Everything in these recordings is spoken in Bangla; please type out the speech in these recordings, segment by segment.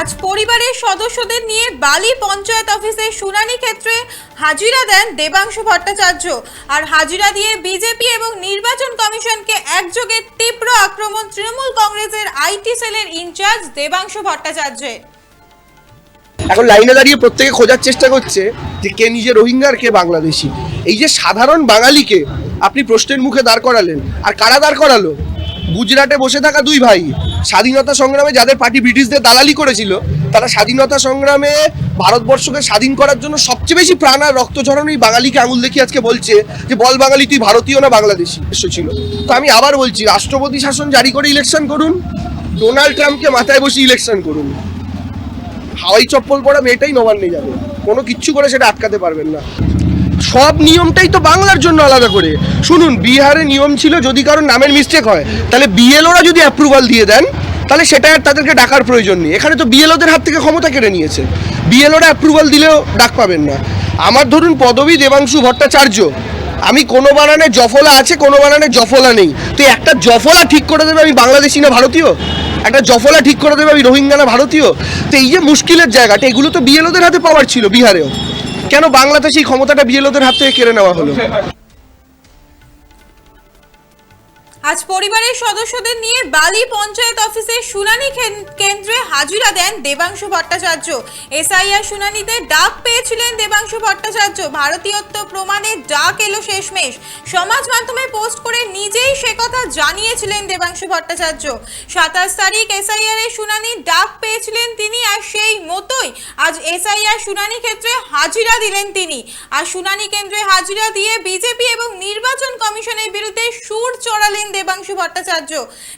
আজ পরিবারের সদস্যদের নিয়ে বালি পঞ্চায়েত অফিসে শুনানি ক্ষেত্রে হাজিরা দেন দেবাংশু ভট্টাচার্য। আর হাজিরা দিয়ে বিজেপি এবং নির্বাচন কমিশনকে একযোগে তীব্র আক্রমণ তৃণমূল কংগ্রেসের আইটি সেলের ইনচার্জ দেবাংশু ভট্টাচার্যের। এখন লাইনে দাঁড়িয়ে প্রত্যেকে খোঁজার চেষ্টা করছে যে কে নিজে রোহিঙ্গা আর কে বাংলাদেশি। এই যে সাধারণ বাঙালিকে আপনি প্রশ্নের মুখে দাঁড় করালেন, আর কারা দাঁড় করালো? গুজরাটে বসে থাকা দুই ভাই স্বাধীনতা সংগ্রামে যাদের পার্টি ব্রিটিশদের দালালি করেছিল, তারা স্বাধীনতা সংগ্রামে ভারতবর্ষকে স্বাধীন করার জন্য সবচেয়ে বেশি প্রাণ আর রক্ত ঝরানো এই বাঙালিকে আঙুল দেখিয়ে আজকে বলছে যে বল বাঙালি, তুই ভারতীয় না বাংলাদেশি? ছিল। তো আমি আবার বলছি, রাষ্ট্রপতি শাসন জারি করে ইলেকশন করুন ডোনাল্ড ট্রাম্পকে মাথায় বসে ইলেকশন করুন। হাওয়াই চপ্পল পরা মেয়েটাই নবান্নে যাবে। কোনো কিচ্ছু করে সেটা আটকাতে পারবেন না। সব নিয়মটাই তো বাংলার জন্য আলাদা করে। শুনুন, বিহারে নিয়ম ছিল যদি কারোর নামের মিস্টেক হয়, তাহলে বিএলওরা যদি অ্যাপ্রুভাল দিয়ে দেন, তাহলে সেটা আর তাদেরকে ডাকার প্রয়োজন নেই। এখানে তো বিএলওদের হাত থেকে ক্ষমতা কেড়ে নিয়েছে। বিএলওরা অ্যাপ্রুভাল দিলেও ডাক পাবেন না। আমার ধরুন পদবী দেবাংশু ভট্টাচার্য, আমি কোনো বানানে জফলা আছে, কোনো বানানে জফলা নেই। তো একটা জফলা ঠিক করে দেবে আমি বাংলাদেশি না ভারতীয়? একটা জফলা ঠিক করে দেবে আমি রোহিঙ্গা না ভারতীয়? তো এই যে মুশকিলের জায়গাটা, এগুলো তো বিএলওদের হাতে পাওয়ার ছিল বিহারেও। কেন বাংলাতে সেই ক্ষমতাটা বিএলওদের হাত থেকে কেড়ে নেওয়া হলো? আজ পরিবারের সদস্যদের নিয়ে বালি পঞ্চায়েত অফিসে শুনানি কেন্দ্রে হাজিরা দেন দেবাংশু ভট্টাচার্য। এসআইআর শুনানিতে ডাক পেয়েছিলেন দেবাংশু ভট্টাচার্য। ভারতীয়ত্ব প্রমাণে ডাক এলো শেষমেশ। সমাজ মাধ্যমে পোস্ট করে নিজেই সে কথা জানিয়েছিলেন দেবাংশু ভট্টাচার্য। সাতাশ তারিখ এসআইআর এর শুনানির ডাক পেয়েছিলেন তিনি আর সেই মতোই আজ এসআইআর শুনানি ক্ষেত্রে হাজিরা দিলেন তিনি। আর শুনানি কেন্দ্রে হাজিরা দিয়ে বিজেপি এবং নির্বাচন কমিশনের বিরুদ্ধে সুর চড়ালেন দেবাংশু ভট্টাচার্য।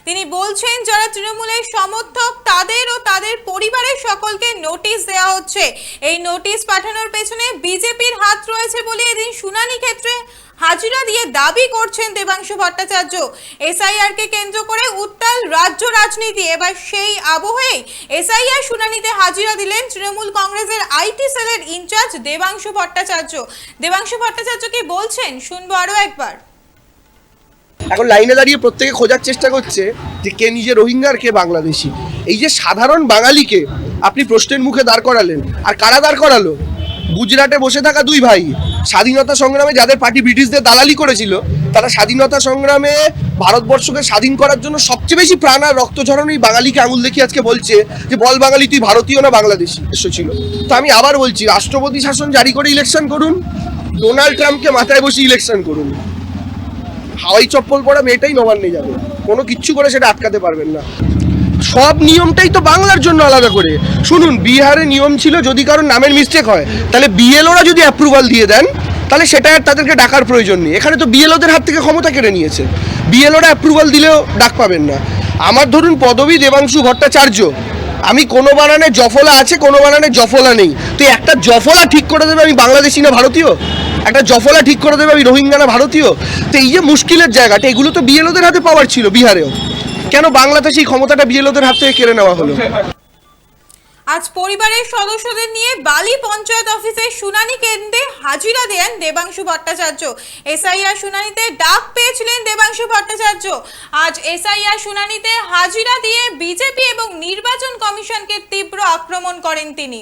তিনি বলছেন, যারা তৃণমূলের সমর্থক, তাদের ও তাদের পরিবারের সকলকে নোটিশ দেওয়া হচ্ছে। এই নোটিশ পাঠানোর পেছনে বিজেপির হাত রয়েছে বলে এদিন শুনানি ক্ষেত্রে হাজিরা দিয়ে দাবি করছেন দেবাংশু ভট্টাচার্য। এসআইআর কে কেন্দ্র করে উত্তাল রাজ্য রাজনীতি। এবার সেই আবহেই এসআইআর শুনানিতে হাজিরা দিলেন তৃণমূল কংগ্রেসের আইটি সেলের ইনচার্জ দেবাংশু ভট্টাচার্য। দেবাংশু ভট্টাচার্য কি বলছেন? শুনব আরও একবার। এখন লাইনে দাঁড়িয়ে প্রত্যেকে খোঁজার চেষ্টা করছে যে কে নিজে রোহিঙ্গা আর কে বাংলাদেশি। এই যে সাধারণ বাঙালিকে আপনি প্রশ্নের মুখে দাঁড় করালেন, আর কারা দাঁড় করালো? গুজরাটে বসে থাকা দুই ভাই, স্বাধীনতা সংগ্রামে যাদের পার্টি ব্রিটিশদের দালালি করেছিল, তারা স্বাধীনতা সংগ্রামে ভারতবর্ষকে স্বাধীন করার জন্য সবচেয়ে বেশি প্রাণ আর রক্ত ঝরানো এই বাঙালিকে আঙুল দেখিয়ে আজকে বলছে যে বল বাঙালি, তুই ভারতীয় না বাংলাদেশি? ছিল তো আমি আবার বলছি, রাষ্ট্রপতি শাসন জারি করে ইলেকশন করুন ডোনাল্ড ট্রাম্পকে মাথায় বসে ইলেকশন করুন। হাওয়াই চপ্পল পরা মেয়েটাই নবান্নে যাবে। কোনো কিচ্ছু করে সেটা আটকাতে পারবেন না। সব নিয়মটাই তো বাংলার জন্য আলাদা করে। শুনুন, বিহারে নিয়ম ছিল যদি কারোর নামের মিস্টেক হয়, তাহলে বিএলওরা যদি অ্যাপ্রুভাল দিয়ে দেন, তাহলে সেটা আর তাদেরকে ডাকার প্রয়োজন নেই। এখানে তো বিএলওদের হাত থেকে ক্ষমতা কেড়ে নিয়েছে। বিএলওরা অ্যাপ্রুভাল দিলেও ডাক পাবেন না। আমার ধরুন পদবী দেবাংশু ভট্টাচার্য। আমি কোনো বানানে জফলা আছে, কোনো বানানে জফলা নেই। তো একটা জফলা ঠিক করে দেবে আমি বাংলাদেশি না ভারতীয়? একটা জফলা ঠিক করে দেবে, আমি রোহিঙ্গা না ভারতীয়। তো এই যে মুশকিলের জায়গাটা, এগুলো তো বিএলওদের হাতে পাওয়ার ছিল বিহারেও। কেন বাংলাতে সেই ক্ষমতাটা বিএলওদের হাত থেকে কেড়ে নেওয়া হলো? আজ পরিবারের সদস্যদের নিয়ে বালি পঞ্চায়েত অফিসে শুনানি কেন্দ্রে হাজিরা দেন দেবাংশু ভট্টাচার্য। এসআইআর শুনানিতে ডাক পেয়েছিলেন দেবাংশু ভট্টাচার্য। আজ এসআইআর শুনানিতে হাজিরা দিয়ে বিজেপি এবং নির্বাচন কমিশনকে তীব্র আক্রমণ করেন তিনি।